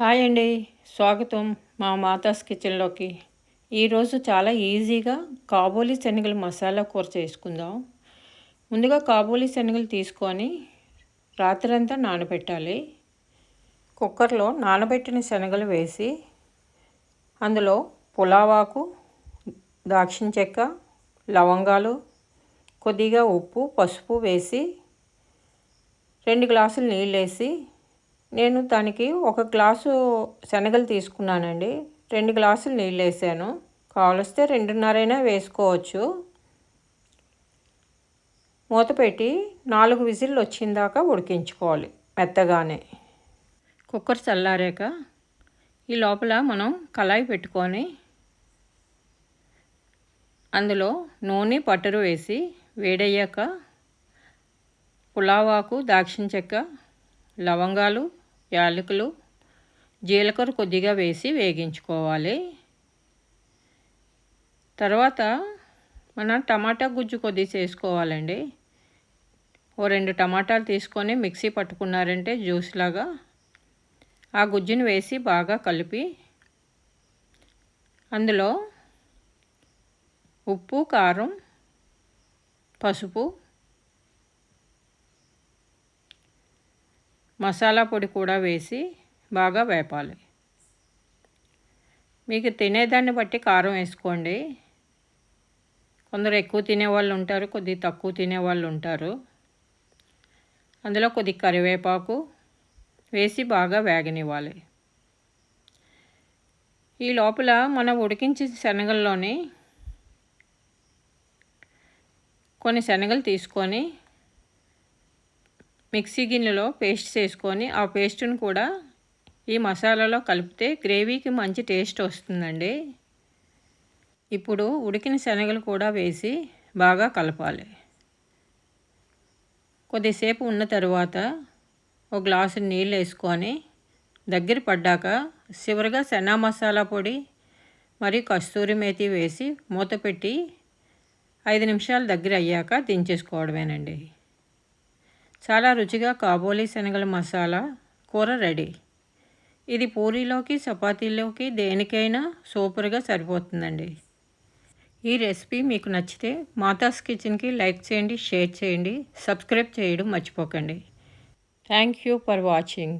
Hi అండి స్వాగతం మా మాతాస్ కిచెన్లోకి. ఈరోజు చాలా ఈజీగా కాబోలి శనగలు మసాలా కూర చేసుకుందాం. ముందుగా కాబోలి శనగలు తీసుకొని రాత్రంతా నానబెట్టాలి. కుక్కర్లో నానబెట్టిన శనగలు వేసి అందులో పులావాకు దాక్షిణ చెక్క లవంగాలు కొద్దిగా ఉప్పు పసుపు వేసి రెండు గ్లాసులు నీళ్ళు వేసి నేను దానికి ఒక గ్లాసు శనగలు తీసుకున్నానండి. రెండు గ్లాసులు నీళ్ళు వేసాను. కావలిస్తే రెండున్నరైనా వేసుకోవచ్చు. మూత పెట్టి నాలుగు విజిల్లు వచ్చిందాకా ఉడికించుకోవాలి మెత్తగానే. కుక్కర్ చల్లారాక ఈ లోపల మనం కళాయి పెట్టుకొని అందులో నూనె పట్టరు వేసి వేడయ్యాక పులావాకు దాక్షిణ చెక్క లవంగాలు యాలకులు జీలకర్ర కొద్దిగా వేసి వేగించుకోవాలి. తర్వాత మన టమాటా గుజ్జు కొద్దిగా చేసుకోవాలండి. ఓ రెండు టమాటాలు తీసుకొని మిక్సీ పట్టుకున్నారంటే జ్యూస్ లాగా ఆ గుజ్జుని వేసి బాగా కలిపి అందులో ఉప్పు కారం పసుపు మసాలా పొడి కూడా వేసి బాగా వేపాలి. మీకు తినేదాన్ని బట్టి కారం వేసుకోండి. కొందరు ఎక్కువ తినేవాళ్ళు ఉంటారు కొద్ది తక్కువ తినేవాళ్ళు ఉంటారు. అందులో కొద్ది కరివేపాకు వేసి బాగా వేగనివ్వాలి. ఈ లోపల మనం ఉడికించిన శనగల్లోని కొన్ని శనగలు తీసుకొని మిక్సీ గిన్నెలో పేస్ట్ చేసుకొని ఆ పేస్ట్ని కూడా ఈ మసాలాలో కలిపితే గ్రేవీకి మంచి టేస్ట్ వస్తుందండి. ఇప్పుడు ఉడికిన శనగలు కూడా వేసి బాగా కలపాలి. కొద్దిసేపు ఉన్న తరువాత ఒక గ్లాసు నీళ్ళు వేసుకొని దగ్గర పడ్డాక చివరిగా శనా మసాలా పొడి మరియు కస్తూరి మేతి వేసి మూత పెట్టి ఐదు నిమిషాలు దగ్గర అయ్యాక దించేసుకోవడమేనండి. చాలా రుచిగా కాబోలి శనగల మసాలా కూర రెడీ. ఇది పూరీలోకి చపాతీలోకి దేనికైనా సూపర్గా సరిపోతుందండి. ఈ రెసిపీ మీకు నచ్చితే మాతాస్ కిచెన్కి లైక్ చేయండి షేర్ చేయండి సబ్స్క్రైబ్ చేయడం మర్చిపోకండి. Thank you for watching.